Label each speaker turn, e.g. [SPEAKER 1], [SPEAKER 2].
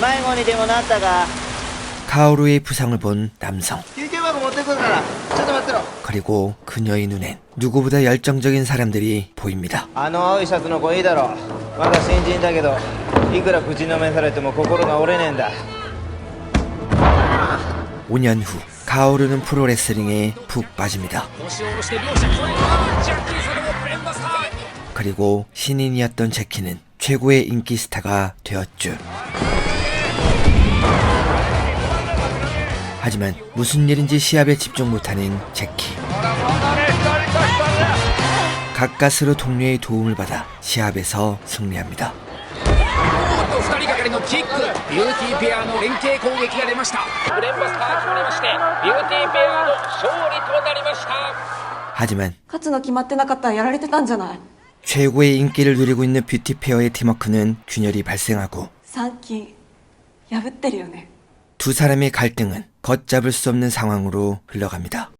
[SPEAKER 1] 迷子にでもなったか
[SPEAKER 2] 카오루의 부상을 본 남성
[SPEAKER 1] 救急箱持ってくるからちょっと待ってろ
[SPEAKER 2] 그리고 그녀의 눈엔 누구보다 열정적인 사람들이 보입니다.
[SPEAKER 1] あの青いシャツの子いいだろまだ新人だけどいくら口のめされても心が折れねえんだ
[SPEAKER 2] 5년 후 카오루는 프로레슬링에 푹 빠집니다.
[SPEAKER 3] 腰を下ろして両者加えたジャッキーサルもブレンバスター
[SPEAKER 2] 그리고 신인이었던 제키는 최고의 인기 스타가 되었죠. 하지만 무슨 일인지 시합에 집중 못하는 제키. 가까스로 동료의 도움을 받아 시합에서 승리합니다.
[SPEAKER 3] 아,
[SPEAKER 2] 하지만 최고의 인기를 누리고 있는 뷰티 페어의 팀워크는 균열이 발생하고
[SPEAKER 4] 最近破ってるよね
[SPEAKER 2] 두 사람의 갈등은 걷잡을 수 없는 상황으로 흘러갑니다.